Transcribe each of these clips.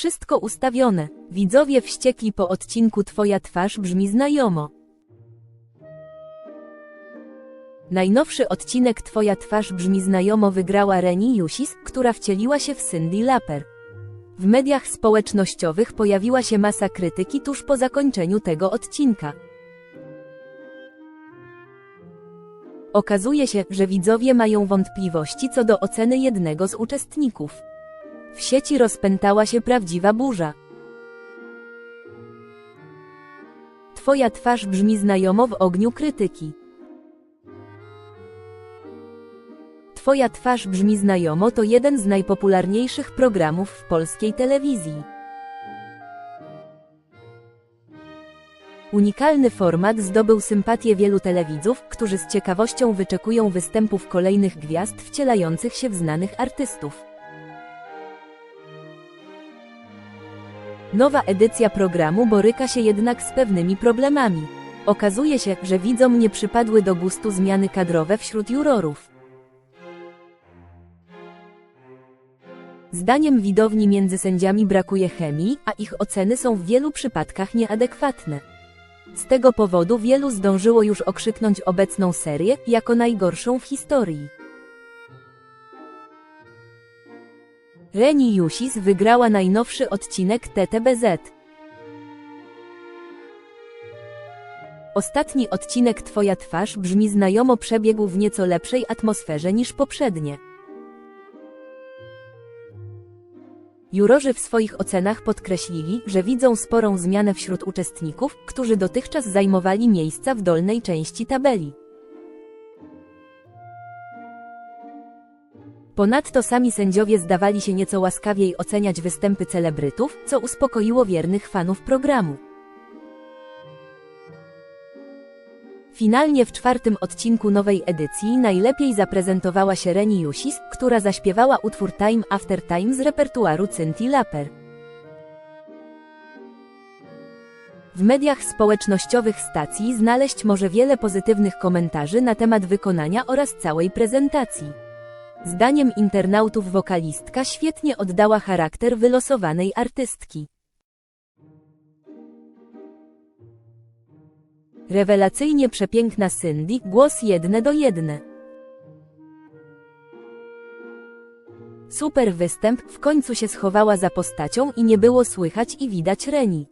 Wszystko ustawione. Widzowie wściekli po odcinku Twoja twarz brzmi znajomo. Najnowszy odcinek Twoja twarz brzmi znajomo wygrała Reni Jusis, która wcieliła się w Cindy Lauper. W mediach społecznościowych pojawiła się masa krytyki tuż po zakończeniu tego odcinka. Okazuje się, że widzowie mają wątpliwości co do oceny jednego z uczestników. W sieci rozpętała się prawdziwa burza. Twoja twarz brzmi znajomo w ogniu krytyki. Twoja twarz brzmi znajomo to jeden z najpopularniejszych programów w polskiej telewizji. Unikalny format zdobył sympatię wielu telewidzów, którzy z ciekawością wyczekują występów kolejnych gwiazd wcielających się w znanych artystów. Nowa edycja programu boryka się jednak z pewnymi problemami. Okazuje się, że widzom nie przypadły do gustu zmiany kadrowe wśród jurorów. Zdaniem widowni między sędziami brakuje chemii, a ich oceny są w wielu przypadkach nieadekwatne. Z tego powodu wielu zdążyło już okrzyknąć obecną serię jako najgorszą w historii. Reni Jusis wygrała najnowszy odcinek TTBZ. Ostatni odcinek Twoja twarz brzmi znajomo przebiegł w nieco lepszej atmosferze niż poprzednie. Jurorzy w swoich ocenach podkreślili, że widzą sporą zmianę wśród uczestników, którzy dotychczas zajmowali miejsca w dolnej części tabeli. Ponadto sami sędziowie zdawali się nieco łaskawiej oceniać występy celebrytów, co uspokoiło wiernych fanów programu. Finalnie w czwartym odcinku nowej edycji najlepiej zaprezentowała się Reni Jusis, która zaśpiewała utwór Time After Time z repertuaru Cynthia Lapper. W mediach społecznościowych stacji znaleźć może wiele pozytywnych komentarzy na temat wykonania oraz całej prezentacji. Zdaniem internautów wokalistka świetnie oddała charakter wylosowanej artystki. Rewelacyjnie przepiękna Cindy, głos jedne do jedne. Super występ, w końcu się schowała za postacią i nie było słychać i widać Reni.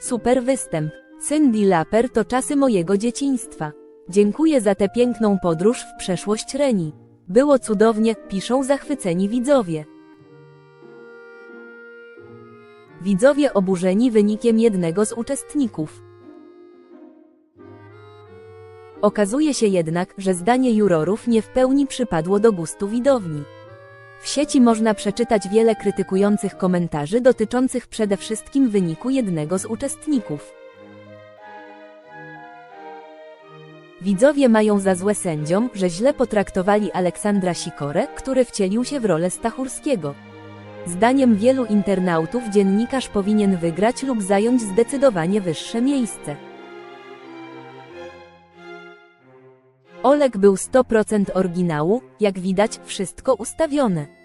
Super występ. Cindy Lauper to czasy mojego dzieciństwa. Dziękuję za tę piękną podróż w przeszłość Reni. Było cudownie, piszą zachwyceni widzowie. Widzowie oburzeni wynikiem jednego z uczestników. Okazuje się jednak, że zdanie jurorów nie w pełni przypadło do gustu widowni. W sieci można przeczytać wiele krytykujących komentarzy dotyczących przede wszystkim wyniku jednego z uczestników. Widzowie mają za złe sędziom, że źle potraktowali Aleksandra Sikorę, który wcielił się w rolę Stachurskiego. Zdaniem wielu internautów dziennikarz powinien wygrać lub zająć zdecydowanie wyższe miejsce. Olek był 100% oryginału, jak widać, wszystko ustawione.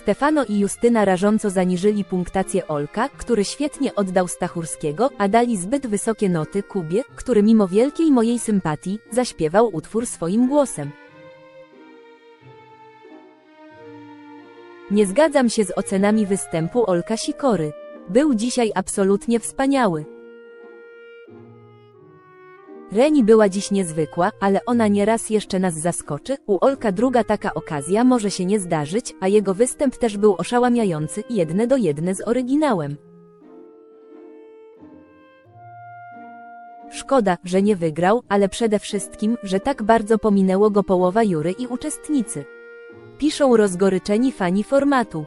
Stefano i Justyna rażąco zaniżyli punktację Olka, który świetnie oddał Stachurskiego, a dali zbyt wysokie noty Kubie, który mimo wielkiej mojej sympatii, zaśpiewał utwór swoim głosem. Nie zgadzam się z ocenami występu Olka Sikory. Był dzisiaj absolutnie wspaniały. Reni była dziś niezwykła, ale ona nieraz jeszcze nas zaskoczy. U Olka druga taka okazja może się nie zdarzyć, a jego występ też był oszałamiający, jedne do jedne z oryginałem. Szkoda, że nie wygrał, ale przede wszystkim, że tak bardzo pominęło go połowa jury i uczestnicy. Piszą rozgoryczeni fani formatu.